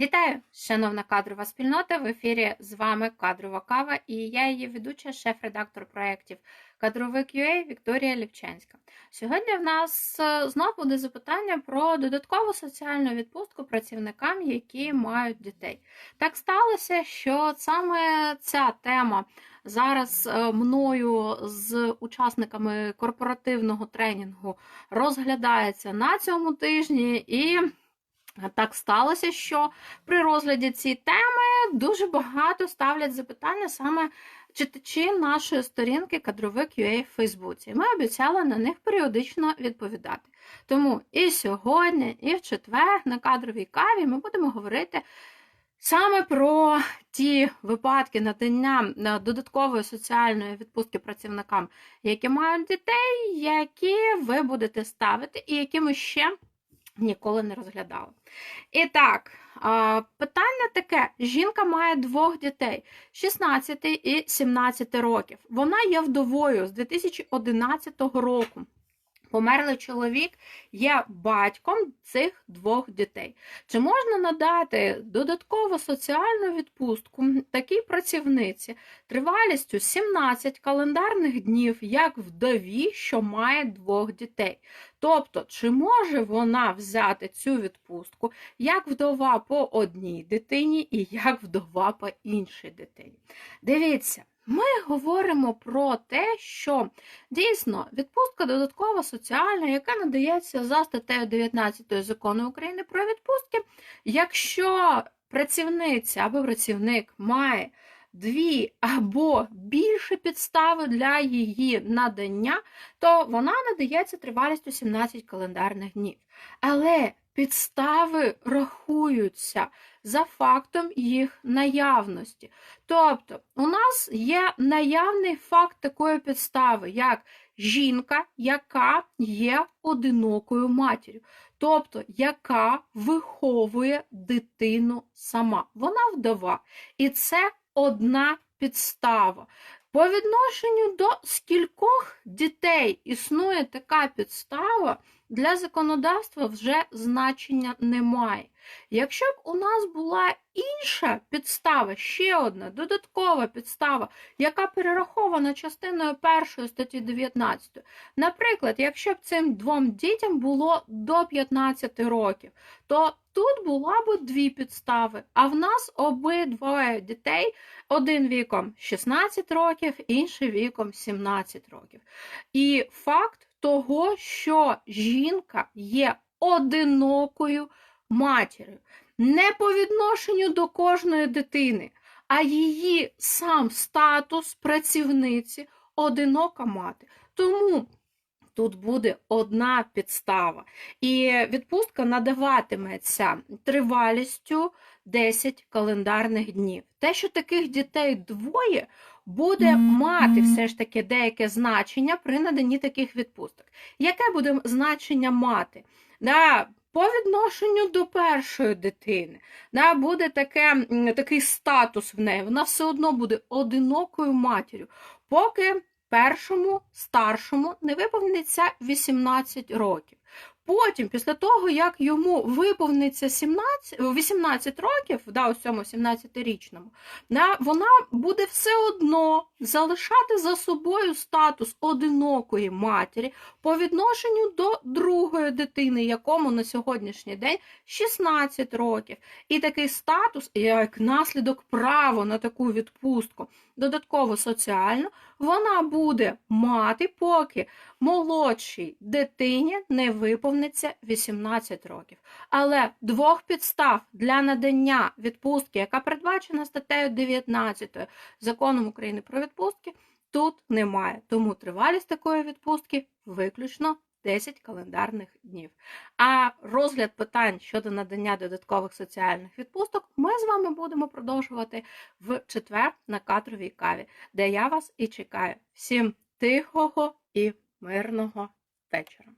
Вітаю, шановна кадрова спільнота. В ефірі з вами кадрова кава і я її ведуча, шеф-редактор проєктів Кадровик UA Вікторія Ліпченська. Сьогодні в нас е, знов буде запитання про додаткову соціальну відпустку працівникам, які мають дітей. Так сталося, що саме ця тема зараз е, мною з учасниками корпоративного тренінгу розглядається на цьому тижні і. Так сталося, що при розгляді цієї теми дуже багато ставлять запитання саме читачі нашої сторінки кадровик UA в Фейсбуці. Ми обіцяли на них періодично відповідати. Тому і сьогодні, і в четвер на кадровій каві ми будемо говорити саме про ті випадки надання е, додаткової соціальної відпустки працівникам, які мають дітей, які ви будете ставити, і які ми ще ніколи не розглядала. І так, питання таке: жінка має двох дітей 16 і 17 років. Вона є вдовою з 2011 року. Померлий чоловік є батьком цих двох дітей. Чи можна надати додаткову соціальну відпустку такій працівниці тривалістю 17 календарних днів, як вдові, що має двох дітей? Тобто, чи може вона взяти цю відпустку як вдова по одній дитині і як вдова по іншій дитині? Дивіться. Ми говоримо про те, що дійсно відпустка додаткова соціальна, яка надається за статтею 19 закону України про відпустки, якщо працівниця або працівник має дві або більше підстави для її надання, то вона надається тривалістю 17 календарних днів. Але підстави рахуються за фактом їх наявності. Тобто, у нас є наявний факт такої підстави, як жінка, яка є одинокою матір'ю, тобто, яка виховує дитину сама. Вона вдова. І це одна підстава. По відношенню до скількох дітей існує така підстава, для законодавства вже значення немає. Якщо б у нас була інша підстава, ще одна додаткова підстава, яка перерахована частиною першої статті 19, наприклад, якщо б цим двом дітям було до 15 років, то тут була б дві підстави, а в нас обидвоє дітей, один віком 16 років, інший віком 17 років. І факт того, що жінка є одинокою матір'ю. Не по відношенню до кожної дитини, а її сам статус працівниці одинока мати. Тому тут буде одна підстава. І відпустка надаватиметься тривалістю 10 календарних днів. Те, що таких дітей двоє, буде мати все ж таки деяке значення при наданні таких відпусток. Яке буде значення мати? Да, по відношенню до першої дитини да, буде таке, такий статус в неї, вона все одно буде одинокою матір'ю, поки першому старшому не виповниться 18 років. Потім, після того, як йому виповниться 17, 18 років, да, ось цьому 17-річному, да, вона буде все одно залишати за собою статус одинокої матері по відношенню до другої дитини, якому на сьогоднішній день 16 років. І такий статус, як наслідок право на таку відпустку, додатково соціальну, вона буде мати, поки молодшій дитині не виповниться 18 років. Але двох підстав для надання відпустки, яка передбачена статтею 19 законом України про відпустки, тут немає. Тому тривалість такої відпустки виключно 10 календарних днів. А розгляд питань щодо надання додаткових соціальних відпусток ми з вами будемо продовжувати в четвер на кадровій каві, де я вас і чекаю. Всім тихого і мирного вечора!